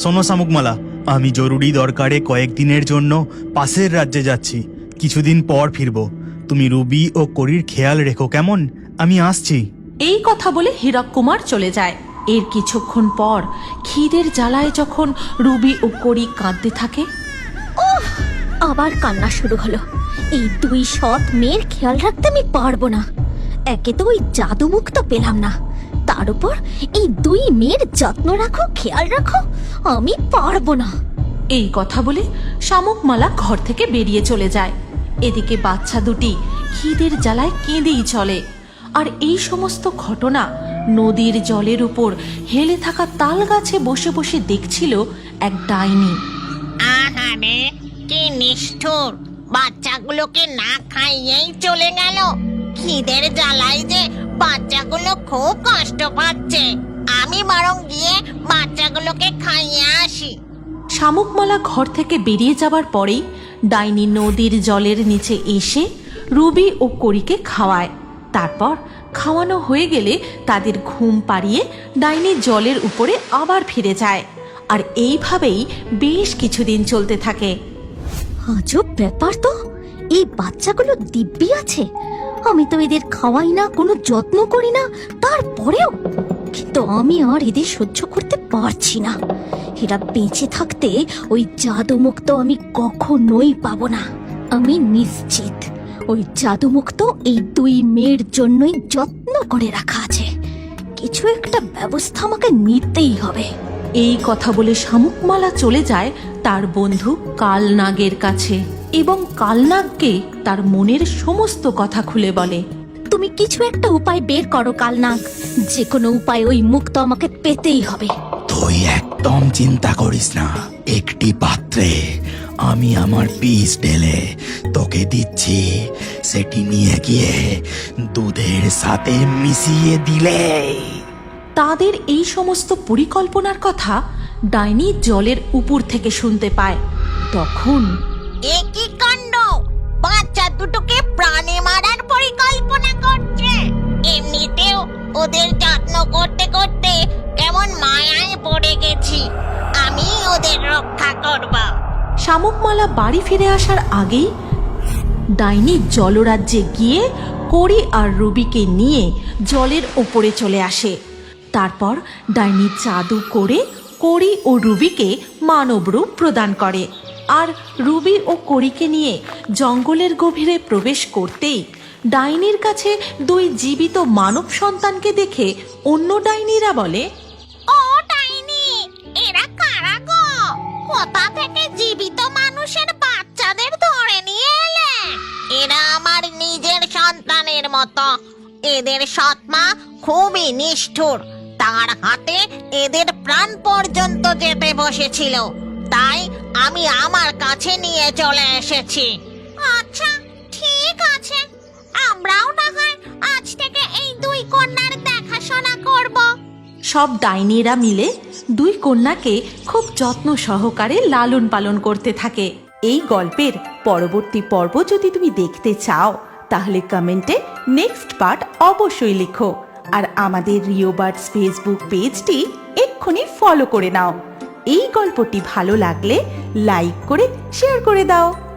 শোনো শামুকমালা আমি জরুরি দরকারে কয়েকদিনের জন্য পাশের রাজ্যে যাচ্ছি। কিছুদিন পর ফিরব। তুমি রুবি ও করির খেয়াল রেখো কেমন? আমি আসছি। এই কথা বলে হীরক কুমার চলে যায়। এর কিছুক্ষণ পর খিদের জ্বালায় যখন রুবি ও করি কাঁদতে থাকে। আবার কান্না শুরু হলো। এই দুই সৎ মেয়ের খেয়াল রাখতে আমি পারব না। একে তো ওই জাদু মুক্ত পেলাম না। তার উপর এই দুই মেয়ের যত্ন রাখো খেয়াল রাখো আমি পারব না। এই কথা বলে শামুকমালা ঘর থেকে বেরিয়ে চলে যায়। এদিকে বাচ্চা দুটি খিদের জ্বালায় কেঁদেই চলে। আর এই সমস্ত ঘটনা নদীর জলের উপর হেলে থাকা তাল গাছে বসে বসে দেখছিল এক ডাইনি। আহারে কি নিষ্ঠুর। বাচ্চাগুলোকে না খাইয়েই চলে গেল। খিদের জ্বালায় যে বাচ্চাগুলো খুব কষ্ট পাচ্ছে। আমি বরং গিয়ে বাচ্চাগুলোকে খাইয়ে আসি। শামুকমালা ঘর থেকে বেরিয়ে যাবার পরেই ডাইনি নদীর জলের নিচে এসে রুবি ও করিকে খাওয়ায়। তারপর খাওয়ানো হয়ে গেলে তাদের ঘুম পাড়িয়ে ডাইনি জলের উপরে আবার ফিরে যায়। আর এইভাবেই বেশ কিছুদিন চলতে থাকে। আজব ব্যাপার তো! এই বাচ্চাগুলো দিব্যি আছে। আমি তো এদের খাওয়াই না, কোনো যত্ন করি না, তারপরেও কিন্তু আমি আর এদের সহ্য করতে পারছি না। এরা বেঁচে থাকতে ওই জাদুমুক্ত আমি কখনোই পাবো না। আমি নিশ্চিত, ওই জাদুমুক্ত এই দুই মেয়ের জন্যই যত্ন করে রাখা আছে। কিছু একটা ব্যবস্থা আমাকে নিতেই হবে। এই কথা বলে শামুকমালা চলে যায় তার বন্ধু কালনাগের কাছে। এবং কালনাগকে তার মনের সমস্ত কথা খুলে বলে। তুমি কিছু একটা উপায় বের করো কালনাগ। যে কোনো উপায় ওই মুক্ত আমাকে পেতেই হবে। তুই একদম চিন্তা করিস না। একটি পাত্রে আমি আমার পিস ঢেলে তোকে দিচ্ছি। সেটি নিয়ে গিয়ে দুধের সাথে মিশিয়ে দিলে। তাদের এই সমস্ত পরিকল্পনার কথা ডাইনি জলের উপর থেকে শুনতে পায়। তখন এ কাণ্ড। বাচ্চা দুটোকে প্রাণে মারার পরিকল্পনা করছে। এমনিতেও ওদের যত্ন করতে করতে কেমন মায়ায় পড়ে গেছি। আমি ওদের রক্ষা করব। শামুকমালা বাড়ি ফিরে আসার আগেই ডাইনি জলরাজ্যে গিয়ে করি আর রুবিকে নিয়ে জলের ওপরে চলে আসে। তারপর ডাইনি জাদু করে করি ও রুবিকে মানব রূপ প্রদান করে। আর রুবি ও করিকে নিয়ে জঙ্গলের গভীরে প্রবেশ করতেই ডাইনির কাছে দুই জীবিত মানব সন্তানকে দেখে অন্য ডাইনিরা বলে, ও ডাইনি, এরা কারা গো? কোথা থেকে জীবিত মানুষের বাচ্চাদের ধরে নিয়ে এলে? এরা আমার নিজের সন্তানের মতো। এদের সৎমা খুবই নিষ্ঠুর। তার হাতে এদের প্রাণ পর্যন্ত যেতে বসেছিল। তাই আমি আমার কাছে নিয়ে চলে এসেছি। আচ্ছা ঠিক আছে। আমরাও না হয় আজ থেকে এই দুই কন্যার দেখাশোনা করব। সব ডাইনিরা মিলে দুই কন্যাকে খুব যত্ন সহকারে লালন পালন করতে থাকে। এই গল্পের পরবর্তী পর্ব যদি তুমি দেখতে চাও তাহলে কমেন্টে নেক্সট পার্ট অবশ্যই লিখো। আর আমাদের রিও বার্ডস ফেসবুক পেজটি এক্ষুনি ফলো করে নাও। এই গল্পটি ভালো লাগলে লাইক করে শেয়ার করে দাও।